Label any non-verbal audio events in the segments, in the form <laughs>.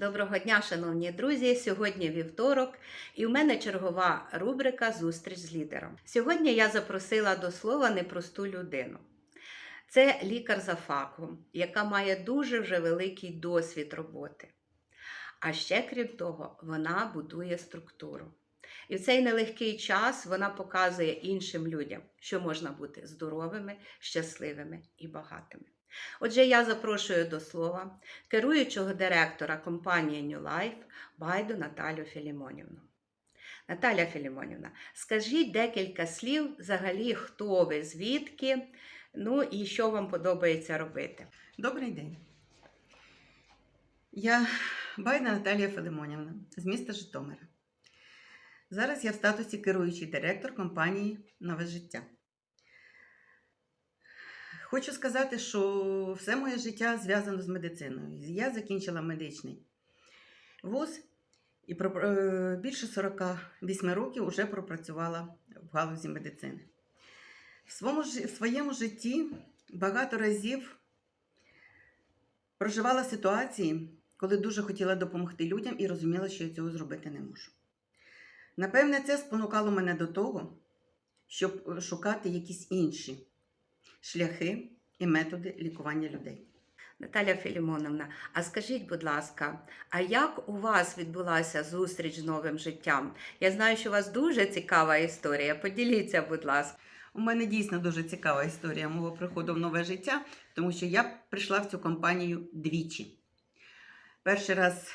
Доброго дня, шановні друзі! Сьогодні вівторок, і в мене чергова рубрика Зустріч з лідером. Сьогодні я запросила до слова непросту людину. Це лікар за фахом, яка має дуже вже великий досвід роботи. А ще, крім того, вона будує структуру. І в цей нелегкий час вона показує іншим людям, що можна бути здоровими, щасливими і багатими. Отже, я запрошую до слова керуючого директора компанії New Life Байду Наталю Філімонівну. Наталя Філімонівна, скажіть декілька слів взагалі, хто ви, звідки, ну і що вам подобається робити. Добрий день. Я Байна Наталія Филимонівна з міста Житомира. Зараз я в статусі керуючий директор компанії Нове життя. Хочу сказати, що все моє життя зв'язано з медициною. Я закінчила медичний вуз і е, більше 48 років вже пропрацювала в галузі медицини. В своєму, в своєму житті багато разів проживала ситуації, коли дуже хотіла допомогти людям і розуміла, що я цього зробити не можу. Напевне, це спонукало мене до того, щоб е, шукати якісь інші шляхи і методи лікування людей. Наталя Філімоновна, а скажіть, будь ласка, а як у вас відбулася зустріч з новим життям? Я знаю, що у вас дуже цікава історія. Поділіться, будь ласка. У мене дійсно дуже цікава історія мого приходу в нове життя, тому що я прийшла в цю компанію двічі. Перший раз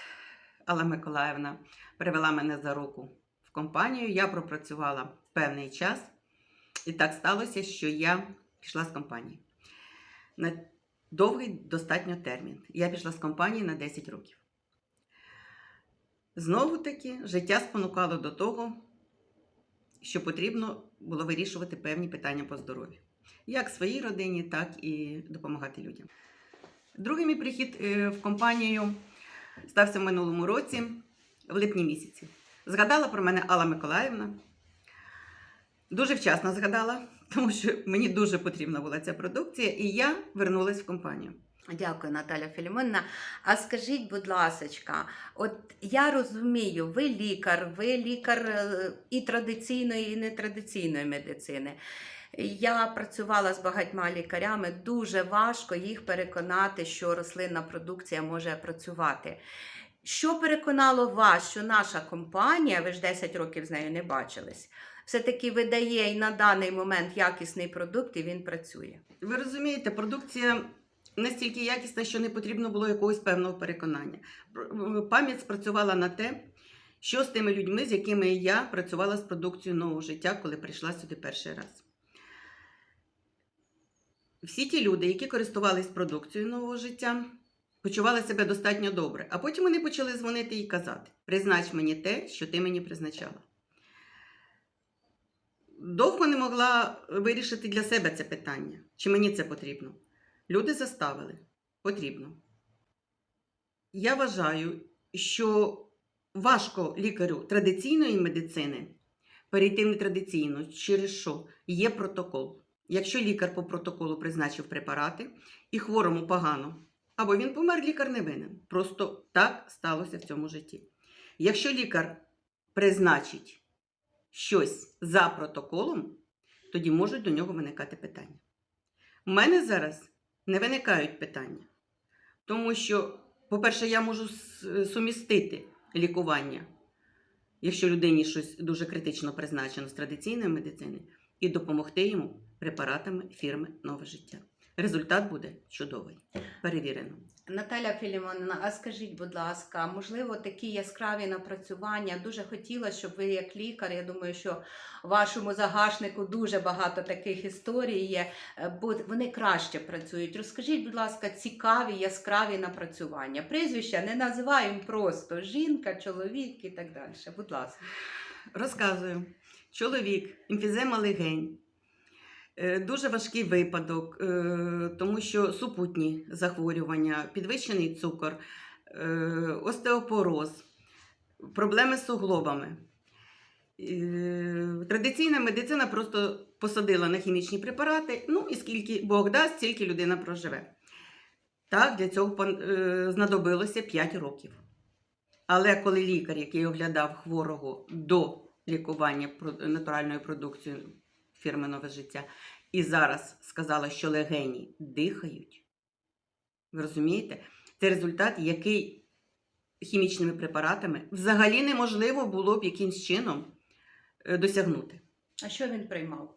Алла Миколаївна привела мене за руку в компанію. Я пропрацювала певний час, і так сталося, що я пішла з компанії. На довгий достатньо термін. Я пішла з компанії на 10 років. Знову таки, життя спонукало до того, що потрібно було вирішувати певні питання по здоров'ю. Як своїй родині, так і допомагати людям. Другий мій прихід е, в компанію стався в минулому році, в липні місяці. Згадала про мене Алла Миколаївна. Дуже вчасно згадала, тому що мені дуже потрібна була ця продукція, і я вернулась в компанію. Дякую, Наталя Філімонівна. А скажіть, будь ласка, от я розумію, ви лікар, ви лікар е, і традиційної, і нетрадиційної медицини. Я працювала з багатьма лікарями, дуже важко їх переконати, що рослинна продукція може працювати. Що переконало вас, що наша компанія, ви ж 10 років з нею не бачились, все-таки видає і на даний момент якісний продукт, і він працює? Ви розумієте, продукція настільки якісна, що не потрібно було якогось певного переконання. Пам'ять спрацювала на те, що з тими людьми, з якими я працювала з продукцією нового життя, коли прийшла сюди перший раз. Всі ті люди, які користувались продукцією нового життя, почували себе достатньо добре, а потім вони почали дзвонити і казати: признач мені те, що ти мені призначала. Довго не могла вирішити для себе це питання, чи мені це потрібно. Люди заставили. Потрібно. Я вважаю, що важко лікарю традиційної медицини перейти в нетрадиційну, через що є протокол. Якщо лікар по протоколу призначив препарати і хворому погано, або він помер, лікар не винен. Просто так сталося в цьому житті. Якщо лікар призначить щось за протоколом, тоді можуть до нього виникати питання. У мене зараз не виникають питання, тому що, по-перше, я можу сумістити лікування, якщо людині щось дуже критично призначено з традиційної медицини, і допомогти йому препаратами фірми Нове життя. Результат буде чудовий, перевірено. Наталя Філімонівна, а скажіть, будь ласка, можливо, такі яскраві напрацювання. Дуже хотіла, щоб ви, як лікар, я думаю, що в вашому загашнику дуже багато таких історій є, е, бо вони краще працюють. Розкажіть, будь ласка, цікаві яскраві напрацювання. Прізвища не називаємо просто жінка, чоловік і так далі. Будь ласка. Розказую. Чоловік, емфізема легень. Е, Дуже важкий випадок, е, тому що супутні захворювання, підвищений цукор, е, остеопороз, проблеми з суглобами. Традиційна медицина просто посадила на хімічні препарати, ну і скільки Бог дасть, стільки людина проживе. Так, для цього знадобилося 5 років. Але коли лікар, який оглядав хворого до лікування натуральною продукцією фірми Нове життя, і зараз сказала, що легені дихають, ви розумієте? Це результат, який хімічними препаратами взагалі неможливо було б якимсь чином е, досягнути. А що він приймав?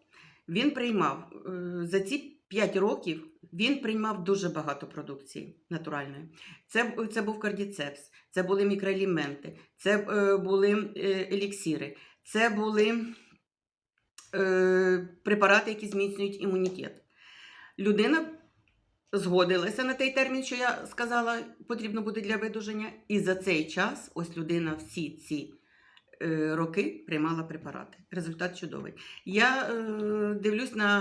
Він приймав е, за ці 5 років. Він приймав дуже багато продукції натуральної. Це, це був кардіцепс, це були мікроелементи, це е, були е, еліксири, це були е, препарати, які зміцнюють імунітет. Людина згодилася на той термін, що я сказала, потрібно буде для видуження. І за цей час ось людина всі ці е, роки приймала препарати. Результат чудовий. Я е, дивлюсь на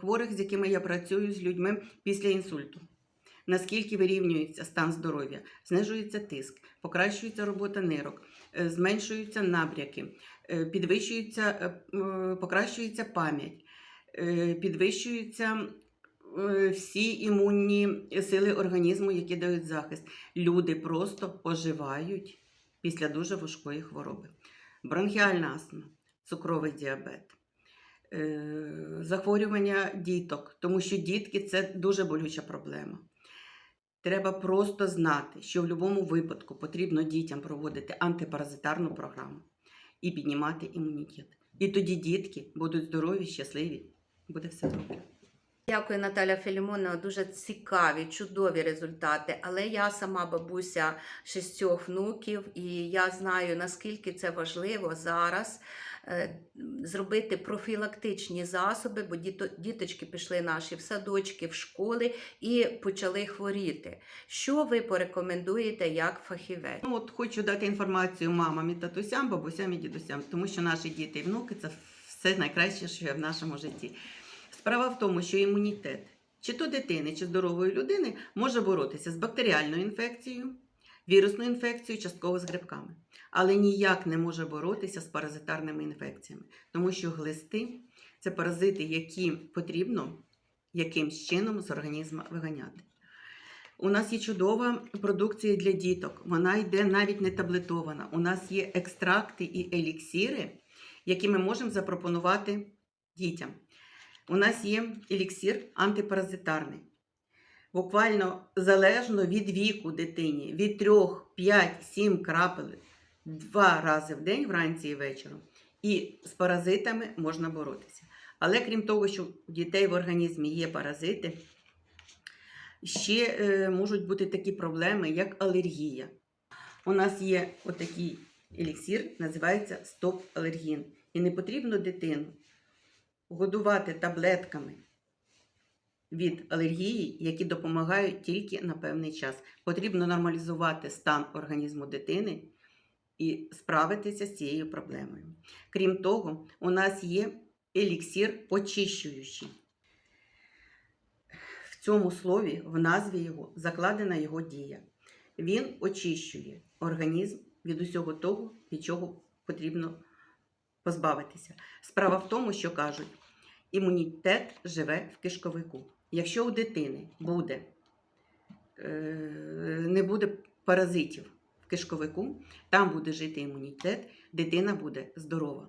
хворих, з якими я працюю з людьми після інсульту. Наскільки вирівнюється стан здоров'я, знижується тиск, покращується робота нирок, е, зменшуються набряки, підвищується, е, е, покращується пам'ять, е, підвищуються е, всі імунні сили організму, які дають захист. Люди просто оживають після дуже важкої хвороби. Бронхіальна астма, цукровий діабет, е, захворювання діток, тому що дітки це дуже болюча проблема. Треба просто знати, що в будь-якому випадку потрібно дітям проводити антипаразитарну програму і піднімати імунітет. І тоді дітки будуть здорові, щасливі, буде все добре. Дякую, Наталя Філімонова. Дуже цікаві, чудові результати. Але я сама бабуся шістьох внуків, і я знаю, наскільки це важливо зараз е, зробити профілактичні засоби, бо діто- діточки пішли наші в садочки, в школи і почали хворіти. Що ви порекомендуєте як фахівець? Ну, от хочу дати інформацію мамам і татусям, бабусям і дідусям, тому що наші діти і внуки це все найкраще, що є в нашому житті. Справа в тому, що імунітет чи то дитини, чи здорової людини може боротися з бактеріальною інфекцією, вірусною інфекцією, частково з грибками, але ніяк не може боротися з паразитарними інфекціями, тому що глисти це паразити, які потрібно якимсь чином з організму виганяти. У нас є чудова продукція для діток. Вона йде навіть не таблетована. У нас є екстракти і еліксири, які ми можемо запропонувати дітям. У нас є еліксир антипаразитарний. Буквально залежно від віку дитині, від 3, 5, 7 крапель два рази в день, вранці і вечором. І з паразитами можна боротися. Але крім того, що у дітей в організмі є паразити, ще е, можуть бути такі проблеми, як алергія. У нас є отакий еліксир, називається стоп-алергін. І не потрібно дитину годувати таблетками від алергії, які допомагають тільки на певний час. Потрібно нормалізувати стан організму дитини і справитися з цією проблемою. Крім того, у нас є еліксир очищуючий. В цьому слові, в назві його, закладена його дія. Він очищує організм від усього того, від чого потрібно позбавитися. Справа в тому, що кажуть, імунітет живе в кишковику. Якщо у дитини буде, е, не буде паразитів в кишковику, там буде жити імунітет, дитина буде здорова.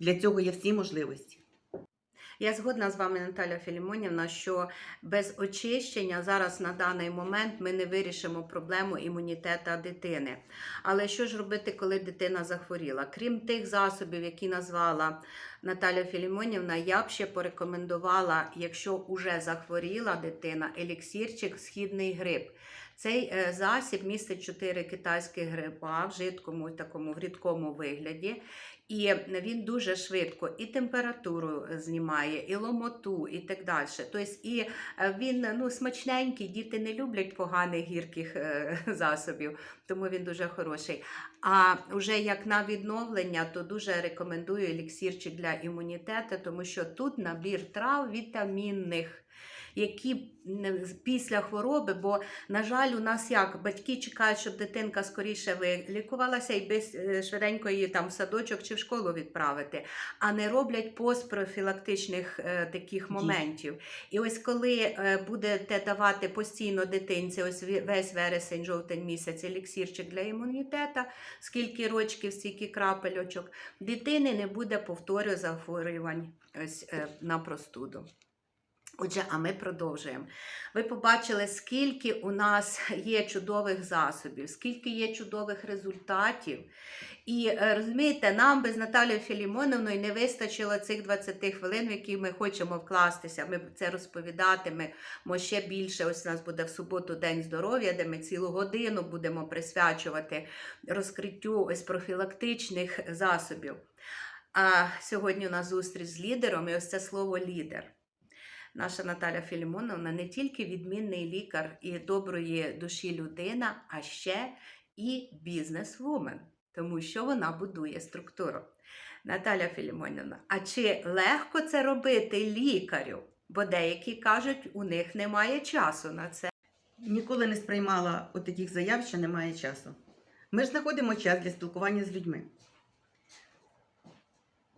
Для цього є всі можливості. Я згодна з вами, Наталя Філімонівна, що без очищення зараз на даний момент ми не вирішимо проблему імунітету дитини. Але що ж робити, коли дитина захворіла? Крім тих засобів, які назвала Наталя Філімонівна, я б ще порекомендувала, якщо вже захворіла дитина, еліксірчик східний гриб. Цей е, засіб містить 4 китайських гриба в жидкому такому в рідкому вигляді. І він дуже швидко і температуру знімає, і ломоту, і так далі. Тобто, і е, він ну, смачненький, діти не люблять поганих гірких е, <laughs> засобів, тому він дуже хороший. А вже як на відновлення, то дуже рекомендую еліксірчик для імунітету, тому що тут набір трав вітамінних. Які після хвороби, бо, на жаль, у нас як батьки чекають, щоб дитинка скоріше вилікувалася і без е, швиденько її там в садочок чи в школу відправити, а не роблять постпрофілактичних е, таких моментів. І ось коли е, будете давати постійно дитинці, ось весь вересень, жовтень місяць, еліксірчик для імунітету, скільки рочків, стільки крапельочок, дитини не буде повторю захворювань ось, е, на простуду. Отже, а ми продовжуємо. Ви побачили, скільки у нас є чудових засобів, скільки є чудових результатів. І е, розумієте, нам без Наталії Філімоновної не вистачило цих 20 хвилин, в які ми хочемо вкластися. Ми це розповідатимемо ще більше. Ось у нас буде в суботу День здоров'я, де ми цілу годину будемо присвячувати розкриттю ось профілактичних засобів. А сьогодні у нас зустріч з лідером, і ось це слово лідер. Наша Наталя Філімоновна не тільки відмінний лікар і доброї душі людина, а ще і бізнес-вумен, тому що вона будує структуру. Наталя Філімонівна, а чи легко це робити лікарю? Бо деякі кажуть, у них немає часу на це. Ніколи не сприймала от таких заяв, що немає часу. Ми ж знаходимо час для спілкування з людьми.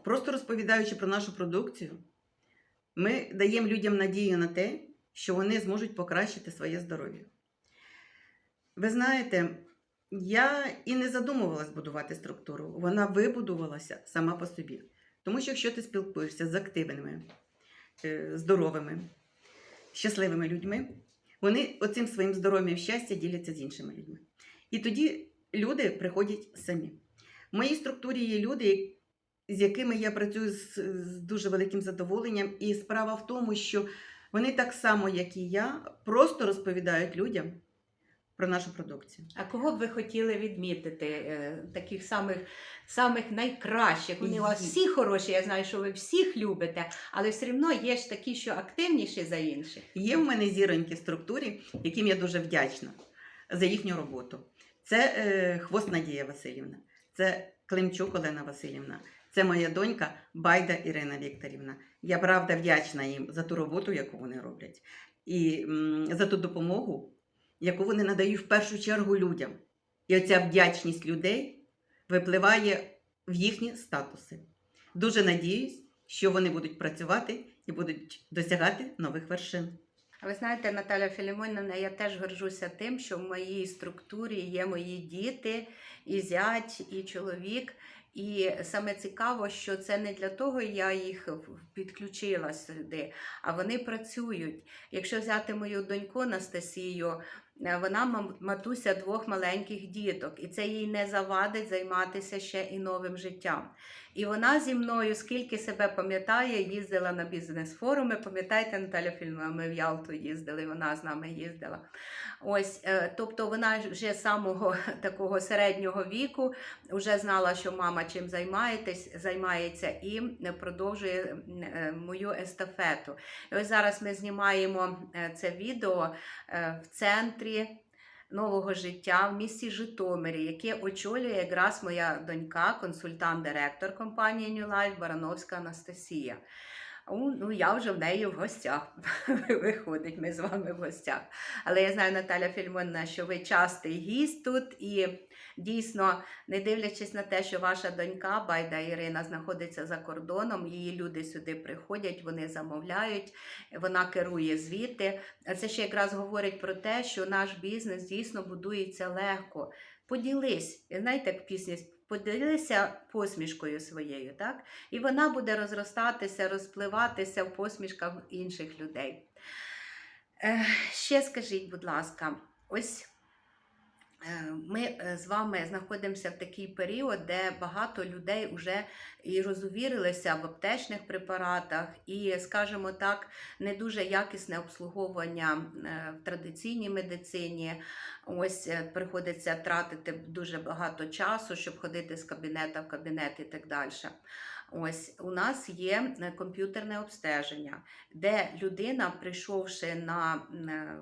Просто розповідаючи про нашу продукцію, ми даємо людям надію на те, що вони зможуть покращити своє здоров'я. Ви знаєте, я і не задумувалась будувати структуру, вона вибудувалася сама по собі. Тому що якщо ти спілкуєшся з активними, е, здоровими, щасливими людьми, вони оцим своїм здоров'ям щастя діляться з іншими людьми. І тоді люди приходять самі. В моїй структурі є люди, з якими я працюю з, з дуже великим задоволенням. І справа в тому, що вони так само, як і я, просто розповідають людям про нашу продукцію. А кого б ви хотіли відмітити? е, Таких самих, самих найкращих? Вони у вас всі хороші, я знаю, що ви всіх любите, але все одно є ж такі, що активніші за інших. Є в мене зіроньки в структурі, яким я дуже вдячна за їхню роботу. Це е, Хвост Надія Васильівна, це Климчук Олена Васильівна, це моя донька Байда Ірина Вікторівна. Я правда вдячна їм за ту роботу, яку вони роблять, і за ту допомогу, яку вони надають в першу чергу людям. І оця вдячність людей випливає в їхні статуси. Дуже надіюсь, що вони будуть працювати і будуть досягати нових вершин. Ви знаєте, Наталя Філімонівна, я теж горжуся тим, що в моїй структурі є мої діти, і зять, і чоловік. І саме цікаво, що це не для того я їх підключила сюди, а вони працюють. Якщо взяти мою доньку Анастасію, е, вона матуся двох маленьких діток, і це їй не завадить займатися ще і новим життям. І вона зі мною, скільки себе пам'ятає, їздила на бізнес-форуми. Пам'ятаєте, Наталя Фільмова, ми в Ялту їздили, вона з нами їздила. Ось, е, тобто вона вже з самого <laughs> такого середнього віку вже знала, що мама чим займаєтесь, займається, і продовжує е, мою естафету. І ось зараз ми знімаємо е, це відео в центрі нового життя в місті Житомирі, яке очолює якраз моя донька, консультант-директор компанії New Life Барановська Анастасія. Ну, я вже в неї в гостях. <laughs> Виходить, ми з вами в гостях. Але я знаю, Наталя Фільмонна, що ви частий гість тут, і дійсно, не дивлячись на те, що ваша донька Байда Ірина знаходиться за кордоном, її люди сюди приходять, вони замовляють, вона керує звідти. А це ще якраз говорить про те, що наш бізнес дійсно будується легко. Поділись, знаєте, як пісня поділися посмішкою своєю, так? І вона буде розростатися, розпливатися в посмішках інших людей. Ще скажіть, будь ласка, ось ми е, з вами знаходимося в такий період, де багато людей вже і розувірилися в аптечних препаратах, і, скажімо так, не дуже якісне обслуговування е, в традиційній медицині. Ось е, приходиться тратити дуже багато часу, щоб ходити з кабінета в кабінет і так далі. Ось у нас є е, комп'ютерне обстеження, де людина, прийшовши на е,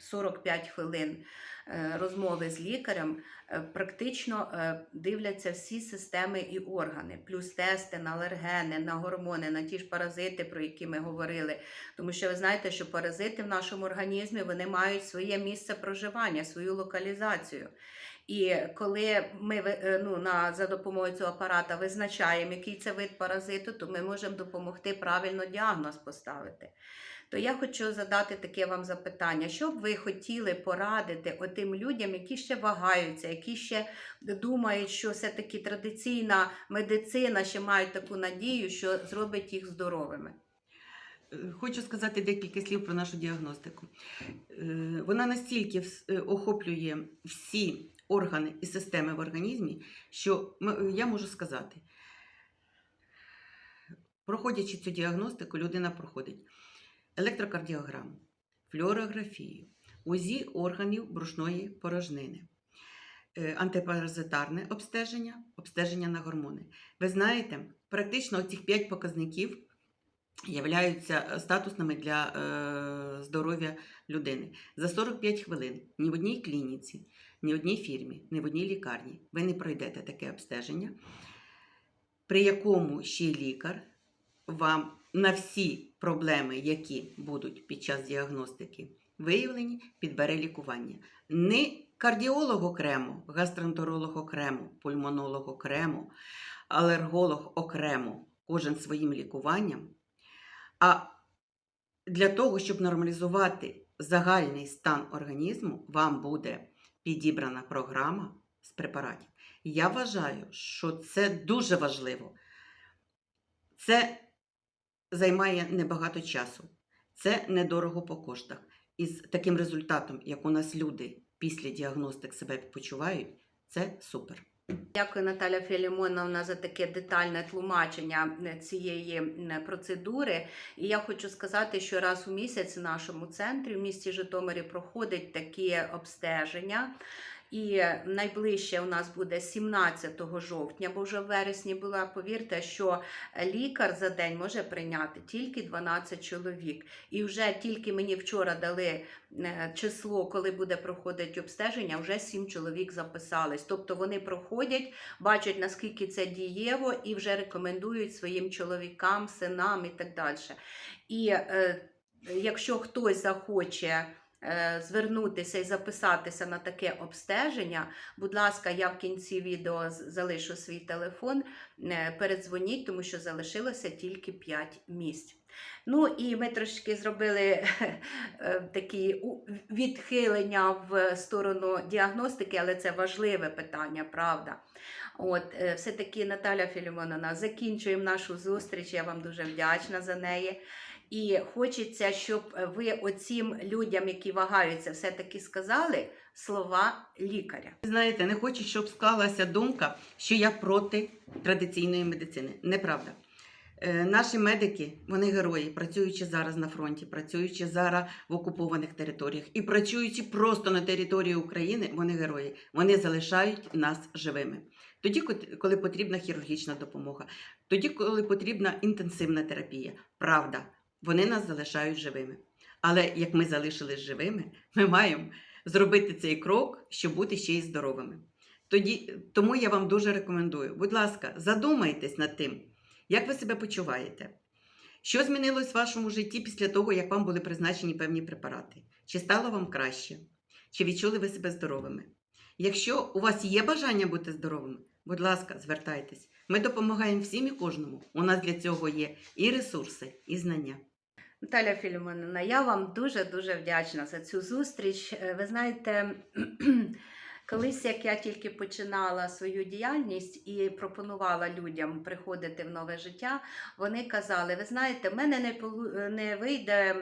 45 хвилин е, розмови з лікарем е, практично е, дивляться всі системи і органи, плюс тести на алергени, на гормони, на ті ж паразити, про які ми говорили. Тому що ви знаєте, що паразити в нашому організмі вони мають своє місце проживання, свою локалізацію. І коли ми ну, на, за допомогою цього апарата визначаємо, який це вид паразиту, то ми можемо допомогти правильно діагноз поставити. То я хочу задати таке вам запитання: що б ви хотіли порадити отим людям, які ще вагаються, які ще думають, що все-таки традиційна медицина ще мають таку надію, що зробить їх здоровими? Е, Хочу сказати декілька слів про нашу діагностику. Е, Вона настільки е, охоплює всі органи і системи в організмі, що я можу сказати, проходячи цю діагностику, людина проходить електрокардіограму, флюорографію, УЗІ органів брушної порожнини, е, антипаразитарне обстеження, обстеження на гормони. Ви знаєте, практично цих 5 показників являються е, статусними для е, здоров'я людини. За 45 хвилин ні в одній клініці, ні в одній фірмі, ні в одній лікарні ви не пройдете таке обстеження, при якому ще лікар вам на всі проблеми, які будуть під час діагностики виявлені, підбере лікування. Не кардіолог окремо, гастроентеролог окремо, пульмонолог окремо, алерголог окремо, кожен своїм лікуванням. А для того, щоб нормалізувати загальний стан організму, вам буде підібрана програма з препаратів. Я вважаю, що це дуже важливо. Це займає небагато часу, це недорого по коштах. І з таким результатом, як у нас люди після діагностик себе почувають, це супер. Дякую, Наталя Філімоновна, за таке детальне тлумачення е, цієї процедури. І я хочу сказати, що раз у місяць в нашому центрі в місті Житомирі проходить такі обстеження. І найближче у нас буде 17 жовтня, бо вже в вересні була, повірте, що лікар за день може прийняти тільки 12 чоловік. І вже тільки мені вчора дали е, число, коли буде проходити обстеження, вже 7 чоловік записались. Тобто вони проходять, бачать, наскільки це дієво, і вже рекомендують своїм чоловікам, синам і так далі. І е, якщо хтось захоче звернутися і записатися на таке обстеження, будь ласка, я в кінці відео залишу свій телефон, е, передзвоніть, тому що залишилося тільки 5 місць. Ну і ми трошки зробили <laughs> е, такі відхилення в сторону діагностики, але це важливе питання, правда. От, е, все-таки Наталя Філімоновна, закінчуємо нашу зустріч. Я вам дуже вдячна за неї. І хочеться, щоб ви оцім людям, які вагаються, все-таки сказали слова лікаря. Знаєте, не хочу, щоб склалася думка, що я проти традиційної медицини. Неправда. Е, Наші медики, вони герої, працюючи зараз на фронті, працюючи зараз в окупованих територіях і працюючи просто на території України, вони герої. Вони залишають нас живими. Тоді, коли потрібна хірургічна допомога, тоді, коли потрібна інтенсивна терапія. Правда, вони нас залишають живими. Але як ми залишились живими, ми маємо зробити цей крок, щоб бути ще й здоровими. Тоді, тому я вам дуже рекомендую, будь ласка, задумайтесь над тим, як ви себе почуваєте. Що змінилось в вашому житті після того, як вам були призначені певні препарати? Чи стало вам краще? Чи відчули ви себе здоровими? Якщо у вас є бажання бути здоровими, будь ласка, звертайтесь. Ми допомагаємо всім і кожному. У нас для цього є і ресурси, і знання. Наталя Філімонина, я вам дуже-дуже вдячна за цю зустріч. Е, Ви знаєте, колись, як я тільки починала свою діяльність і пропонувала людям приходити в нове життя, вони казали: ви знаєте, в мене не, не вийде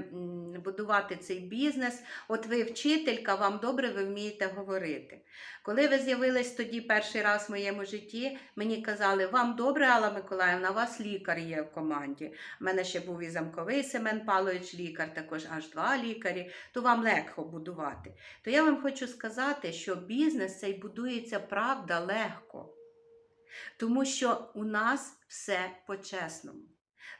будувати цей бізнес. От ви вчителька, вам добре ви вмієте говорити. Коли ви з'явились тоді перший раз в моєму житті, мені казали, вам добре, Алла Миколаївна, у вас лікар є в команді. У мене ще був і замковий Семен Павлович лікар, також аж два лікарі, то вам легко будувати. То я вам хочу сказати, що бізнес цей будується правда легко. Тому що у нас все по-чесному.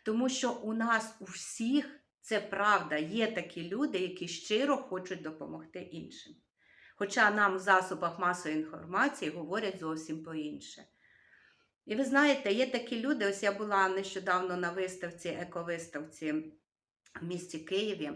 Тому що у нас у всіх Це правда, є такі люди, які щиро хочуть допомогти іншим. Хоча нам в засобах масової інформації говорять зовсім по-інше. І ви знаєте, є такі люди, ось я була нещодавно на виставці, ековиставці в місті Києві.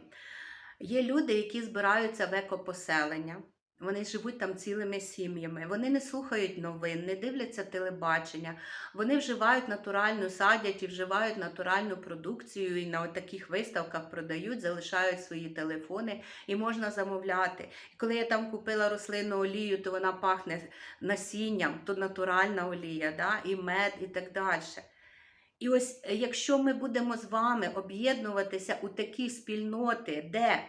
Є люди, які збираються в екопоселення. Вони живуть там цілими сім'ями, вони не слухають новин, не дивляться телебачення, вони вживають натуральну, садять і вживають натуральну продукцію, і на таких виставках продають, залишають свої телефони і можна замовляти. І коли я там купила рослинну олію, то вона пахне насінням, то натуральна олія, да? і мед, і так далі. І ось якщо ми будемо з вами об'єднуватися у такі спільноти, де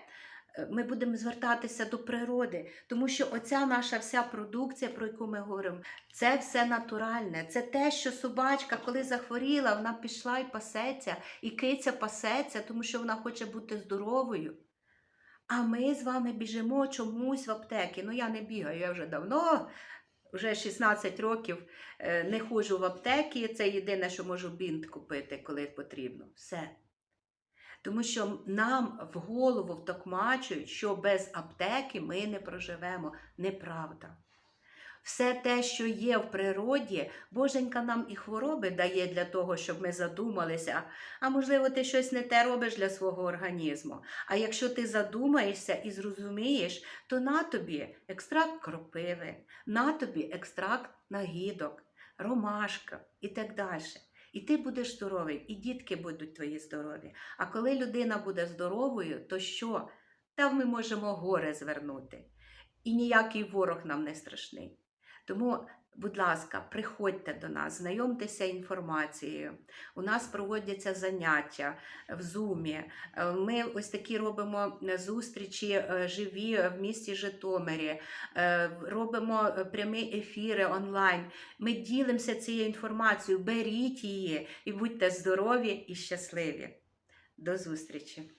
ми будемо звертатися до природи, тому що оця наша вся продукція, про яку ми говоримо, це все натуральне. Це те, що собачка, коли захворіла, вона пішла і пасеться, і киця пасеться, тому що вона хоче бути здоровою. А ми з вами біжимо чомусь в аптеки. Ну я не бігаю, я вже давно, вже 16 років е, не ходжу в аптеки. Це єдине, що можу бінт купити, коли потрібно. Все. Тому що нам в голову втокмачують, що без аптеки ми не проживемо. Неправда. Все те, що є в природі, Боженька нам і хвороби дає для того, щоб ми задумалися. А можливо, ти щось не те робиш для свого організму. А якщо ти задумаєшся і зрозумієш, то на тобі екстракт кропиви, на тобі екстракт нагідок, ромашка і так далі. І ти будеш здоровий, і дітки будуть твої здорові. А коли людина буде здоровою, то що? Там ми можемо горе звернути. І ніякий ворог нам не страшний. Тому, будь ласка, приходьте до нас, знайомтеся інформацією. У нас проводяться заняття в Зумі. Е, Ми ось такі робимо е, зустрічі е, живі в місті Житомирі, робимо прямі ефіри онлайн. Ми ділимося цією інформацією, беріть її і будьте здорові і щасливі. До зустрічі!